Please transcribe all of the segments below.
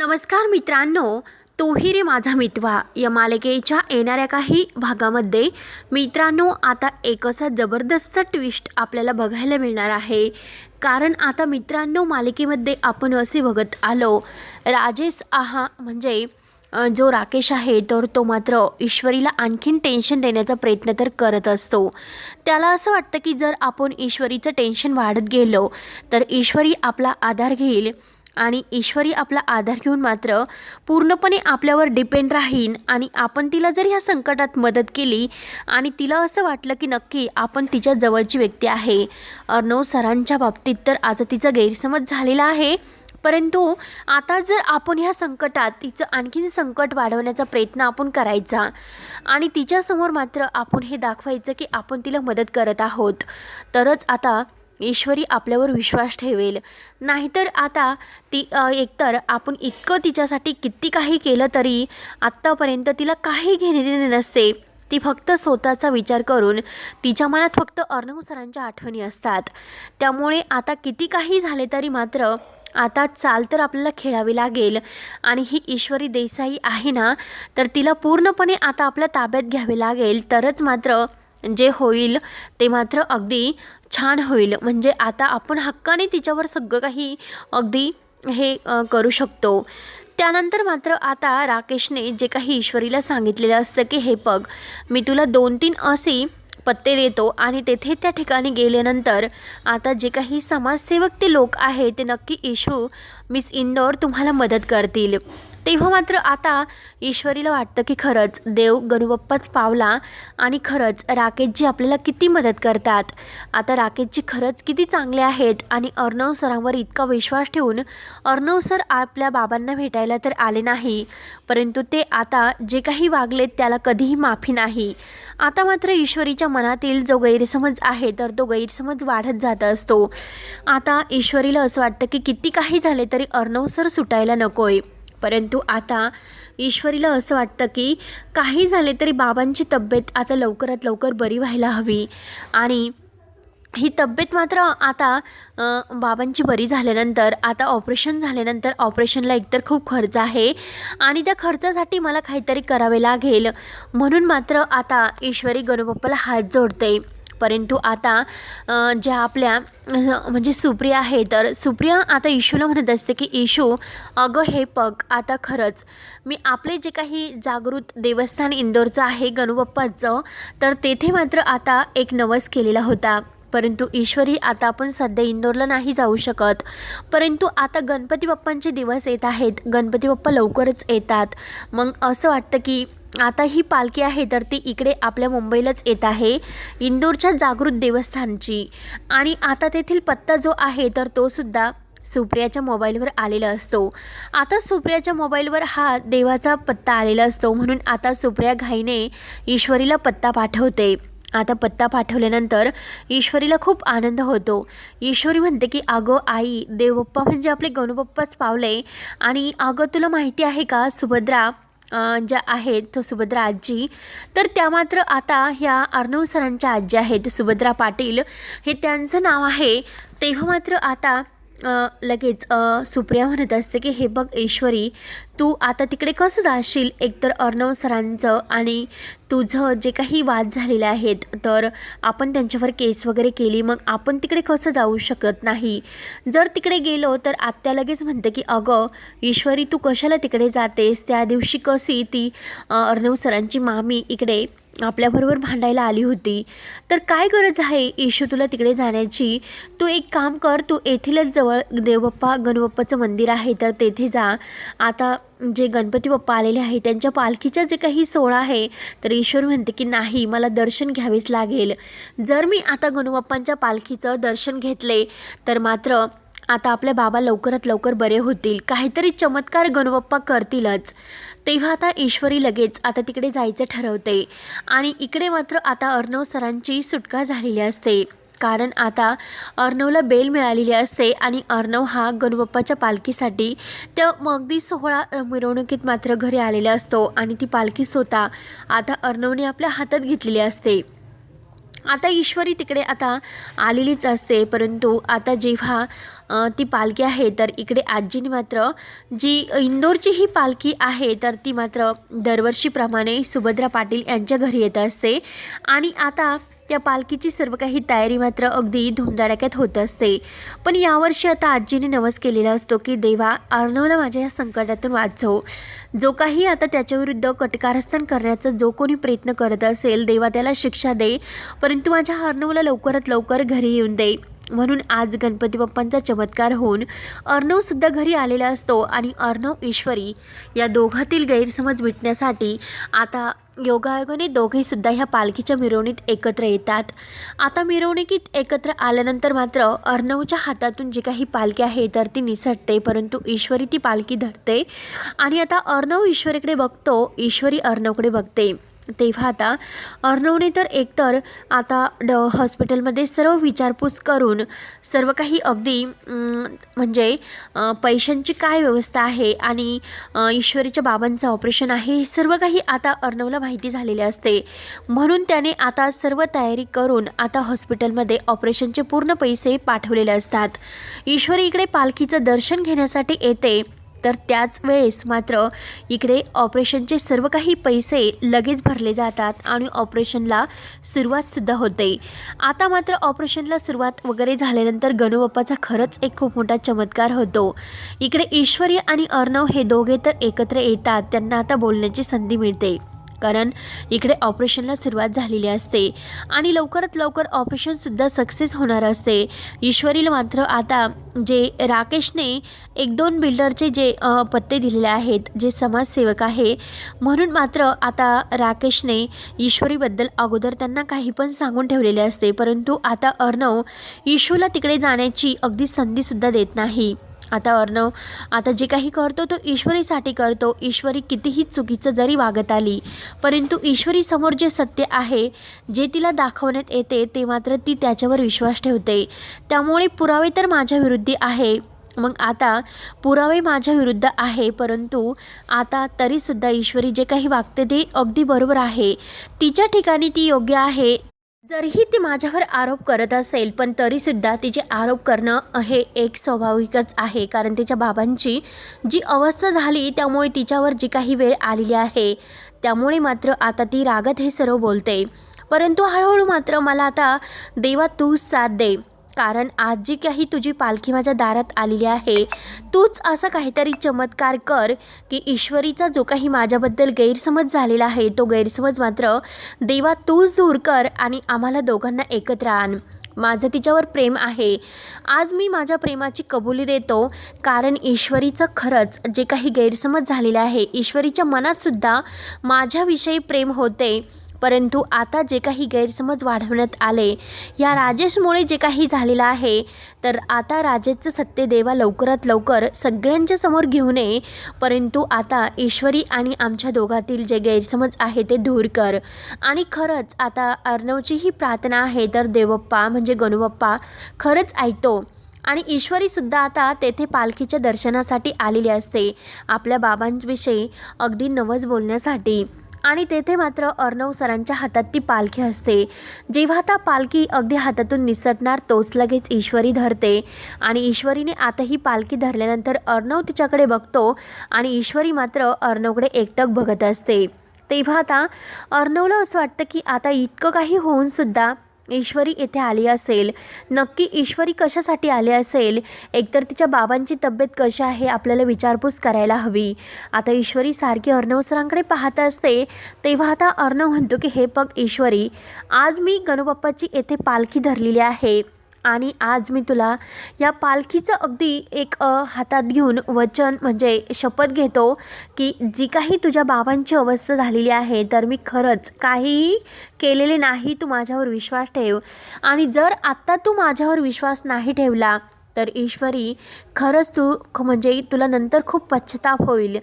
नमस्कार मित्रांनो तोही रे माझा मितवा. या मालिकेच्या येणाऱ्या काही भागामध्ये मित्रांनो आता एक असा जबरदस्त ट्विस्ट आपल्याला बघायला मिळणार आहे. कारण आता मित्रांनो मालिकेमध्ये आपण असे बघत आलो राजेश आहा म्हणजे जो राकेश आहे तर तो मात्र ईश्वरीला आणखीन टेन्शन देण्याचा प्रयत्न तर करत असतो. त्याला असं वाटतं की जर आपण ईश्वरीचं टेन्शन वाढत गेलो तर ईश्वरी आपला आधार घेईल. आणि ईश्वरी आपला आधार घेऊन मात्र पूर्णपणे आपल्यावर डिपेंड राहीन आणि आपण तिला जर ह्या संकटात मदत केली आणि तिला असं वाटलं की नक्की आपण तिच्या जवळची व्यक्ती आहे. अर्णव सरांच्या बाबतीत तर आज तिचा गैरसमज झालेला आहे. परंतु आता जर आपण ह्या संकटात तिचं आणखीन संकट वाढवण्याचा प्रयत्न आपण करायचा आणि तिच्यासमोर मात्र आपण हे दाखवायचं की आपण तिला मदत करत आहोत. तरच आता ईश्वरी आपल्यावर विश्वास ठेवेल. नाहीतर आता ती एकतर आपण इतकं तिच्यासाठी किती काही केलं तरी आत्तापर्यंत तिला काही घेणे देणे नसते. ती फक्त स्वतःचा विचार करून तिच्या मनात फक्त अर्णव सरांच्या आठवणी असतात. त्यामुळे आता किती काही झाले तरी मात्र आता चाल तर आपल्याला खेळावी लागेल. आणि ही ईश्वरी देसाई आहे ना तर तिला पूर्णपणे आता आपल्या ताब्यात घ्यावे लागेल. तरच मात्र जे होईल ते मात्र अगदी छान होईल. म्हणजे आता आपण हक्काने तिच्यावर सगळं काही अगदी हे करू शकतो. त्यानंतर मात्र आता राकेशने जे काही ईश्वरीला सांगितलेलं असतं की हे बघ मी तुला दोन तीन असे पत्ते देतो आणि तेथे त्या ठिकाणी गेल्यानंतर आता जे काही समाजसेवक ते लोक आहेत ते नक्की इशू मिस इंदोर तुम्हाला मदत करतील. तेव्हा मात्र आता ईश्वरीला वाटतं की खरंच देव गणुबाप्पाच पावला आणि खरंच राकेशजी आपल्याला किती मदत करतात. आता राकेशजी खरंच किती चांगले आहेत आणि अर्णव सरांवर इतका विश्वास ठेवून अर्णव सर आपल्या बाबांना भेटायला तर आले नाही परंतु ते आता जे काही वागलेत त्याला कधीही माफी नाही. आता मात्र ईश्वरीच्या मनातील जो गैरसमज आहे तर तो गैरसमज वाढत जात असतो. आता ईश्वरीला असं वाटतं की किती काही झाले तरी अर्णव सर सुटायला नकोय. परंतु आता ईश्वरीला असं वाटतं की काही झाले तरी बाबांची तब्येत आता लवकरात लवकर बरी व्हायला हवी. आणि ही तब्येत मात्र आता बाबांची बरी झाल्यानंतर आता ऑपरेशन झाल्यानंतर ऑपरेशनला एकतर खूप खर्च आहे आणि त्या खर्चासाठी मला काहीतरी करावे लागेल. म्हणून मात्र आता ईश्वरी गणुबाप्पाला हात जोडते. परंतु आता ज्या आपल्या म्हणजे सुप्रिया आहे तर सुप्रिया आता इशूला म्हणत असते की इशू अगं हे पग आता खरंच मी आपले जे काही जागृत देवस्थान इंदोरचं आहे गणुबाप्पाचं तर तेथे मात्र आता एक नवस केलेला होता. परंतु ईश्वरी आता आपण सध्या इंदोरला नाही जाऊ शकत. परंतु आता गणपती बाप्पांचे दिवस येत आहेत. गणपती बाप्पा लवकरच येतात. मग असं वाटतं की आता ही पालखी आहे तर ती इकडे आपल्या मुंबईलाच येत आहे. इंदोरच्या जागृत देवस्थानची. आणि आता तेथील पत्ता जो आहे तर तो सुद्धा सुप्रियाच्या मोबाईलवर आलेला असतो. आता सुप्रियाच्या मोबाईलवर हा देवाचा पत्ता आलेला असतो म्हणून आता सुप्रिया घाईने ईश्वरीला पत्ता पाठवते. आता पत्ता पाठवल्यानंतर ईश्वरीला खूप आनंद होतो. ईश्वरी म्हणते की अगं आई देवप्पा म्हणजे आपले गणूबाप्पाच पावले. आणि अगं तुला माहिती आहे का सुभद्रा ज्या आहेत तो सुभद्रा आजी. तर त्या मात्र आता ह्या अर्णव सरांच्या आजी आहेत सुभद्रा पाटील. हे त्यांचं नाव आहे. तेव्हा मात्र आता लगेच सुप्रिया म्हणत असते की हे बघ ईश्वरी तू आता तिकडे कसं जाशील? एकतर अर्णव सरांचं आणि तुझं जे काही वाद झालेले आहेत तर आपण त्यांच्यावर केस वगैरे केली मग आपण तिकडे कसं जाऊ शकत नाही? जर तिकडे गेलो तर आत्या लगेच म्हणते की अगं ईश्वरी तू कशाला तिकडे जातेस? त्या दिवशी कशी ती अर्णव सरांची मामी इकडे आपल्याबरोबर भांडायला आली होती. तर काय गरज आहे येशू तुला तिकडे जाण्याची? तू एक काम कर तू येथीलच जवळ देवबाप्पा गणबाप्पाचं मंदिर आहे तर तेथे जा. आता जे गणपती बाप्पा आलेले आहे त्यांच्या पालखीचा जे काही सोहळा आहे तर ईश्वर म्हणते की नाही मला दर्शन घ्यावेच लागेल. जर मी आता गणबप्पांच्या पालखीचं दर्शन घेतले तर मात्र आता आपले बाबा लवकरात लवकर बरे होतील. काहीतरी चमत्कार गणबाप्पा करतीलच. तेव्हा आता ईश्वरी लगेच आता तिकडे जायचं ठरवते. आणि इकडे मात्र आता अर्णव सरांची सुटका झालेली असते. कारण आता अर्णवला बेल मिळालेली असते आणि अर्णव हा गणबाप्पाच्या पालखीसाठी त्या अगदी सोहळा मिरवणुकीत मात्र घरी आलेला असतो आणि ती पालखी स्वतः आता अर्णवने आपल्या हातात घेतलेली असते. आता ईश्वरी तिकडे आता आलेलीच असते परंतु आता जेव्हा ती पालखी आहे तर इकडे आजीने मात्र जी इंदोरची ही पालखी आहे तर ती मात्र दरवर्षीप्रमाणे सुभद्रा पाटील यांच्या घरी येत असते. आणि आता त्या पालखीची सर्व काही तयारी मात्र अगदी धुमधडाक्यात होत असते. पण यावर्षी आता आजीने नवस केलेला असतो की देवा अर्णवला माझ्या या संकटातून वाचव. जो काही आता त्याच्याविरुद्ध कटकारस्थान करण्याचा जो कोणी प्रयत्न करत असेल देवा त्याला शिक्षा दे. परंतु माझ्या अर्णवला लवकरात लवकर घरी येऊन दे. म्हणून आज गणपती बाप्पांचा चमत्कार होऊन अर्णवसुद्धा घरी आलेला असतो आणि अर्णव ईश्वरी या दोघातील गैरसमज मिटण्यासाठी आता योगायोगाने दोघेसुद्धा ह्या पालखीच्या मिरवणुकीत एकत्र येतात. आता मिरवणुकीत एकत्र आल्यानंतर मात्र अर्णवच्या हातातून जी काही पालखी आहे तर ती निसटते परंतु ईश्वरी ती पालखी धरते. आणि आता अर्णव ईश्वरीकडे बघतो ईश्वरी अर्णवकडे बघते. तेव्हा आता अर्णवने तर एकतर आता ड हॉस्पिटलमध्ये सर्व विचारपूस करून सर्व काही अगदी म्हणजे पैशांची काय व्यवस्था आहे आणि ईश्वरीच्या बाबांचं ऑपरेशन आहे हे सर्व काही आता अर्णवला माहिती झालेले असते. म्हणून त्याने आता सर्व तयारी करून आता हॉस्पिटलमध्ये ऑपरेशनचे पूर्ण पैसे पाठवलेले असतात. ईश्वरी इकडे पालखीचं दर्शन घेण्यासाठी येते. तर त्याच वेळेस मात्र इकडे ऑपरेशनचे सर्व काही पैसे लगेच भरले जातात आणि ऑपरेशनला सुरुवातसुद्धा होते. आता मात्र ऑपरेशनला सुरुवात वगैरे झाल्यानंतर गणूबाप्पाचा खरंच एक खूप मोठा चमत्कार होतो. इकडे ईश्वरी आणि अर्णव हे दोघे तर एकत्र येतात त्यांना आता बोलण्याची संधी मिळते. कारण इकडे ऑपरेशनला सुरुवात झालेली असते आणि लवकरात लवकर ऑपरेशनसुद्धा सक्सेस होणार असते. ईश्वरीला मात्र आता जे राकेशने एक दोन बिल्डरचे जे पत्ते दिलेले आहेत जे समाजसेवक आहे म्हणून मात्र आता राकेशने ईश्वरीबद्दल अगोदर त्यांना काही पण सांगून ठेवलेले असते परंतु आता अर्णव ईशूला तिकडे जाण्याची अगदी संधीसुद्धा देत नाही. आता अर्णव आता जे काही करतो तो ईश्वरीसाठी करतो. ईश्वरी कितीही चुकीचं जरी वागत आली परंतु ईश्वरीसमोर जे सत्य आहे जे तिला दाखवण्यात येते ते मात्र ती त्याच्यावर विश्वास ठेवते. त्यामुळे पुरावे तर माझ्या विरुद्धी आहे. मग आता पुरावे माझ्या विरुद्ध आहे परंतु आता तरीसुद्धा ईश्वरी जे काही वागते ते अगदी बरोबर आहे. तिच्या ठिकाणी ती योग्य आहे जरीही ती माझ्यावर आरोप करत असेल पण तरीसुद्धा तिचे आरोप करणं हे एक स्वाभाविकच आहे. कारण तिच्या बाबांची जी अवस्था झाली त्यामुळे तिच्यावर जी काही वेळ आलेली आहे त्यामुळे मात्र आता ती रागत हे सर्व बोलते. परंतु हळूहळू मात्र मला आता देवा तू साथ दे. कारण आज जी काही तुझी पालखी माझ्या दारात आलेली आहे तूच असं काहीतरी चमत्कार कर की ईश्वरीचा जो काही माझ्याबद्दल गैरसमज झालेला आहे तो गैरसमज मात्र देवा तूच दूर कर आणि आम्हाला दोघांना एकत्र आण. माझं तिच्यावर प्रेम आहे. आज मी माझ्या प्रेमाची कबुली देतो कारण ईश्वरीचं खरंच जे काही गैरसमज झालेलं आहे ईश्वरीच्या मनातसुद्धा माझ्याविषयी प्रेम होते. परंतु आता जे काही गैरसमज वाढवण्यात आले या राजेशमुळे जे काही झालेलं आहे तर आता राजेशचं सत्यदेवा लवकरात लवकर सगळ्यांच्या समोर घेऊन ये परंतु आता ईश्वरी आणि आमच्या दोघातील जे गैरसमज आहे ते दूर कर. आणि खरंच आता अर्णवची ही प्रार्थना आहे तर देवप्पा म्हणजे गणुबप्पा खरंच ऐकतो. आणि ईश्वरीसुद्धा आता तेथे पालखीच्या दर्शनासाठी आलेली असते आपल्या बाबांविषयी अगदी नवस बोलण्यासाठी. आणि तेथे मात्र अर्णव सरांच्या हातात ती पालखी असते. जेव्हा आता पालखी अगदी हातातून निसटणार तोच लगेच ईश्वरी धरते. आणि ईश्वरीने आता ही पालखी धरल्यानंतर अर्णव तिच्याकडे बघतो आणि ईश्वरी मात्र अर्णवकडे एकटक बघत असते. तेव्हा आता अर्णवला असं वाटतं की आता इतकं काही होऊनसुद्धा ईश्वरी येथे आली असेल नक्की ईश्वरी कशासाठी आली असेल एकतर तिच्या बाबांची तब्येत कशी आहे आपल्याला विचारपूस करायला हवी. आता ईश्वरी सारखी अर्णव सरांकडे पाहत असते तेव्हा आता अर्णव म्हणतो की हे पग ईश्वरी आज मी गणुबाप्पाची येथे पालखी धरलेली आहे. आणि आज मी तुला या पालखीचं अगदी एक हातात घेऊन वचन म्हणजे शपथ घेतो की जी काही तुझ्या बाबांची अवस्था झालेली आहे तर मी खरंच काहीही केलेले नाही तू माझ्यावर विश्वास ठेव. आणि जर आत्ता तू माझ्यावर विश्वास नाही ठेवला तर ईश्वरी खरंच तू ख- म्हणजे तुला नंतर खूप पश्चाताप होईल.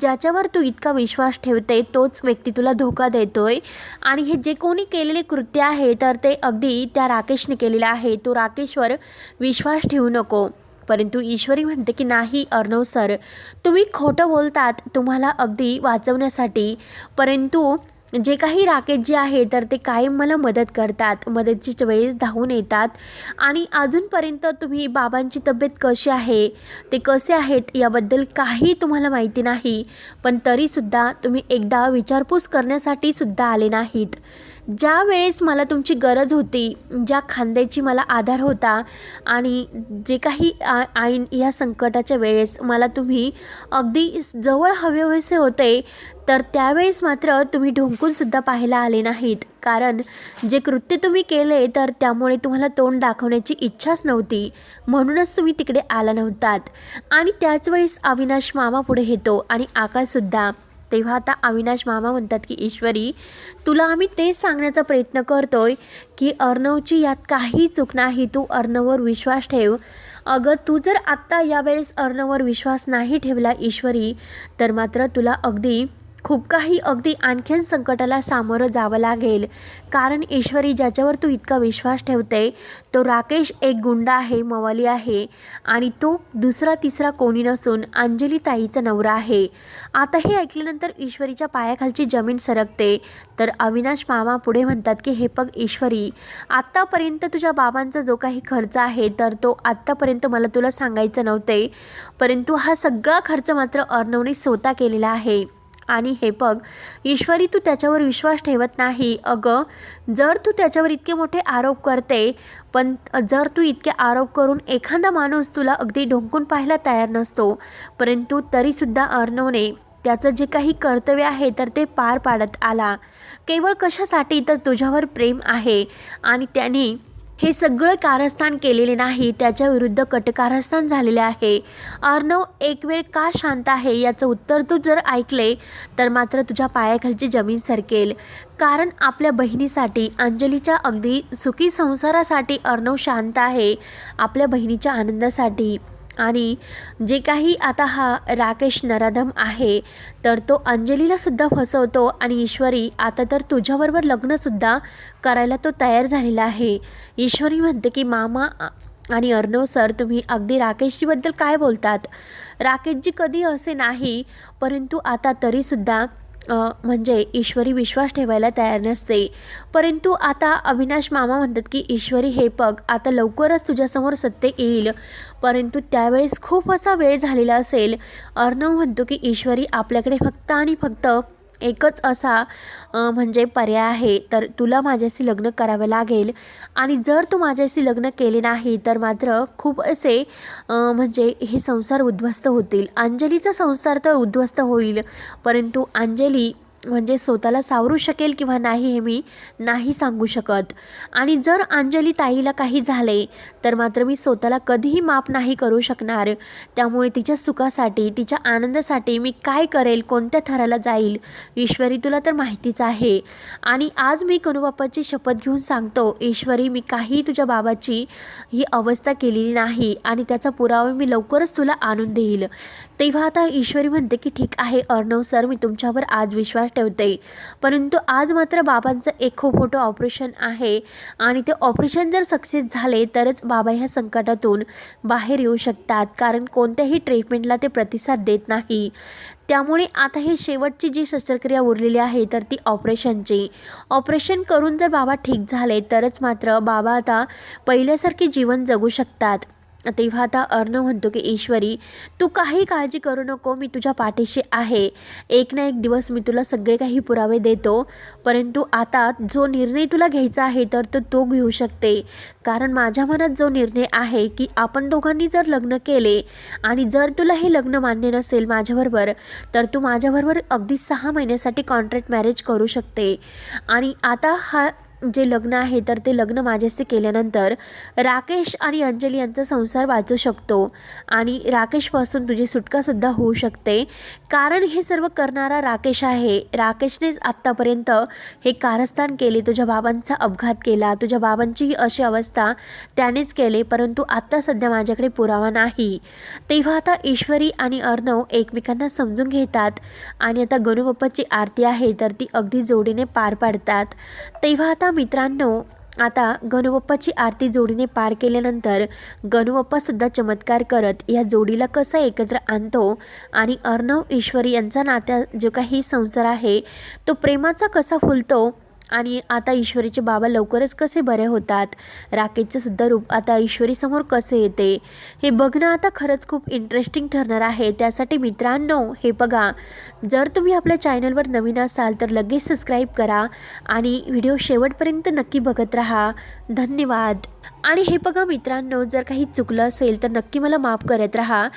ज्याच्यावर तू इतका विश्वास ठेवते तोच व्यक्ती तुला धोका देतोय. आणि हे जे कोणी केलेले कृत्य आहे तर ते अगदी त्या राकेशने केलेलं आहे. तू राकेशवर विश्वास ठेवू नको. परंतु ईश्वरी म्हणते की नाही अर्णव सर. तुम्ही खोटं बोलतात तुम्हाला अगदी वाचवण्यासाठी. परंतु जे काही राकेश जे आहे तर ते कायम मला मदत करतात मदतीच्या वेळेस धावून येतात. आणि अजूनपर्यंत तुम्ही बाबांची तब्येत कशी आहे ते कसे आहेत याबद्दल काही तुम्हाला माहिती नाही. पण तरीसुद्धा तुम्ही एकदा विचारपूस करण्यासाठी सुद्धा आले नाहीत. ज्या वेळेस मला तुमची गरज होती ज्या खांद्याची मला आधार होता आणि जे काही आ आईन या संकटाच्या वेळेस मला तुम्ही अगदी जवळ हवे हवेसे होते तर त्यावेळेस मात्र तुम्ही ढुंकूनसुद्धा पाहायला आले नाहीत. कारण जे कृत्य तुम्ही केले तर त्यामुळे तुम्हाला तोंड दाखवण्याची इच्छाच नव्हती. म्हणूनच तुम्ही तिकडे आला नव्हतात. आणि त्याच वेळेस अविनाश मामा पुढे येतो आणि आकाशसुद्धा तेव्हा आता अविनाश मामा म्हणतात की ईश्वरी तुला आम्ही तेच सांगण्याचा प्रयत्न करतोय की अर्णवची यात काही चूक नाही तू अर्णववर विश्वास ठेव. अगं तू जर आत्ता यावेळेस अर्णववर विश्वास नाही ठेवला ईश्वरी तर मात्र तुला अगदी खूप काही अगदी आणखीन संकटाला सामोरं जावं लागेल. कारण ईश्वरी ज्याच्यावर तू इतका विश्वास ठेवते तो राकेश एक गुंडा आहे मवाली आहे आणि तो दुसरा तिसरा कोणी नसून अंजली ताईचा नवरा आहे. आता हे ऐकल्यानंतर ईश्वरीच्या पायाखालची जमीन सरकते. तर अविनाश मामा पुढे म्हणतात की हे पग ईश्वरी आत्तापर्यंत तुझ्या बाबांचा जो काही खर्च आहे तर तो आत्तापर्यंत मला तुला सांगायचं नव्हते. परंतु हा सगळा खर्च मात्र अर्णवने स्वतः केलेला आहे. आणि हे बघ ईश्वरी तू त्याच्यावर विश्वास ठेवत नाही. अगं जर तू त्याच्यावर इतके मोठे आरोप करते पण जर तू इतके आरोप करून एखादा माणूस तुला अगदी ढोंकून पाहायला तयार नसतो परंतु तरीसुद्धा अर्णवने त्याचं जे काही कर्तव्य आहे तर ते पार पाडत आला. केवळ कशासाठी तर तुझ्यावर प्रेम आहे आणि त्याने हे सगळं कारस्थान केलेले नाही त्याच्या विरुद्ध कटकारस्थान झालेले आहे. अर्णव एक वेळ का शांत आहे याचं उत्तर तू जर ऐकले तर मात्र तुझ्या पायाखालची जमीन सरकेल. कारण आपल्या बहिणीसाठी अंजलीच्या अगदी सुखी संसारासाठी अर्णव शांत आहे. आपल्या बहिणीच्या आनंदासाठी. आणि जे काही आता हा राकेश नराधम आहे तर तो अंजलीला सुद्धा फसवतो आणि ईश्वरी आता तर तुझ्याबरोबर लग्नसुद्धा करायला तो तयार झालेला आहे. ईश्वरी म्हणते की मामा आणि अर्णव सर तुम्ही अगदी राकेशजीबद्दल काय बोलतात? राकेशजी कधी असे नाही परंतु आता तरीसुद्धा म्हणजे ईश्वरी विश्वास ठेवायला तयार नसते. परंतु आता अविनाश मामा म्हणतात की ईश्वरी हे पग आता लवकरच तुझ्यासमोर सत्य येईल. परंतु त्यावेळेस खूप असा वेळ झालेला असेल. अर्णव म्हणतो की ईश्वरी आपल्याकडे फक्त आणि फक्त एकच असा म्हणजे पर्याय आहे तर तुला माझ्याशी लग्न करावं लागेल. आणि जर तू माझ्याशी लग्न केले नाही तर मात्र खूप असे म्हणजे हे संसार उद्ध्वस्त होतील. अंजलीचा संसार तर उद्ध्वस्त होईल परंतु अंजली म्हणजे स्वतःला सावरू शकेल किंवा नाही हे मी नाही सांगू शकत. आणि जर अंजली ताईला काही झाले तर मात्र मी स्वतःला कधीही माफ नाही करू शकणार. त्यामुळे तिच्या सुखासाठी तिच्या आनंदासाठी मी काय करेल कोणत्या थराला जाईल ईश्वरी तुला तर माहितीच आहे. आणि आज मी कनुबापाची शपथ घेऊन सांगतो ईश्वरी मी काही तुझ्या बाबाची ही अवस्था केलेली नाही आणि त्याचा पुरावा मी लवकरच तुला आणून देईल. तेव्हा आता ईश्वरी म्हणते की ठीक आहे अर्णव सर मी तुमच्यावर आज विश्वास ठेवते. परंतु आज मात्र बाबांचं एक खूप मोठं ऑपरेशन आहे आणि ते ऑपरेशन जर सक्सेस झाले तरच बाबा ह्या संकटातून बाहेर येऊ शकतात. कारण कोणत्याही ट्रीटमेंटला ते प्रतिसाद देत नाही. त्यामुळे आता ही शेवटची जी शस्त्रक्रिया उरलेली आहे तर ती ऑपरेशनची. ऑपरेशन करून जर बाबा ठीक झाले तरच मात्र बाबा आता पहिल्यासारखे जीवन जगू शकतात. तेव्हा आता अर्णव म्हणतो की ईश्वरी तू काही काळजी करू नको मी तुझ्या पाठीशी आहे. एक ना एक दिवस मी तुला सगळे काही पुरावे देतो परंतु आता जो निर्णय तुला घ्यायचा आहे तर तो तो घेऊ शकते. कारण माझ्या मनात जो निर्णय आहे की आपण दोघांनी जर लग्न केले आणि जर तुला हे लग्न मान्य नसेल माझ्याबरोबर तर तू माझ्याबरोबर अगदी सहा महिन्यासाठी कॉन्ट्रॅक्ट मॅरेज करू शकते. आणि आता हा जे लग्न आहे तर ते लग्न माझ्याशी केल्यानंतर राकेश आणि अंजली यांचा संसार वाचू शकतो. आणि राकेशपासून तुझी सुटकासुद्धा होऊ शकते. कारण हे सर्व करणारा राकेश आहे. राकेशनेच आत्तापर्यंत हे कारस्थान केले तुझ्या बाबांचा अपघात केला. तुझ्या बाबांचीही अशी अवस्था त्यानेच केले परंतु आत्ता सध्या माझ्याकडे पुरावा नाही. तेव्हा आता ईश्वरी आणि अर्णव एकमेकांना समजून घेतात आणि आता गणूबाप्पाची आरती आहे तर ती अगदी जोडीने पार पाडतात. तेव्हा आता मित्रांनो आता गणुबप्पाची आरती जोडीने पार केल्यानंतर गणूबाप्पासुद्धा चमत्कार करत या जोडीला कसं एकत्र आणतो आणि अर्णव ईश्वरी यांचा नात्या जो काही संसार आहे तो प्रेमाचा कसा फुलतो आणि आता ईश्वरीचे बाबा लवकरच कसे बरे होतात? राकेशचं सुद्धा रूप आता ईश्वरीसमोर कसे येते? हे बघणं आता खरंच खूप इंटरेस्टिंग ठरणार आहे. त्यासाठी मित्रांनो हे बघा. जर तुम्ही आपल्या चॅनलवर नवीन असाल तर लगेच सबस्क्राईब करा आणि व्हिडिओ शेवटपर्यंत नक्की बघत राहा. धन्यवाद. आणि हे बघा मित्रांनो जर काही चुकलं असेल तर नक्की मला माफ करत राहा.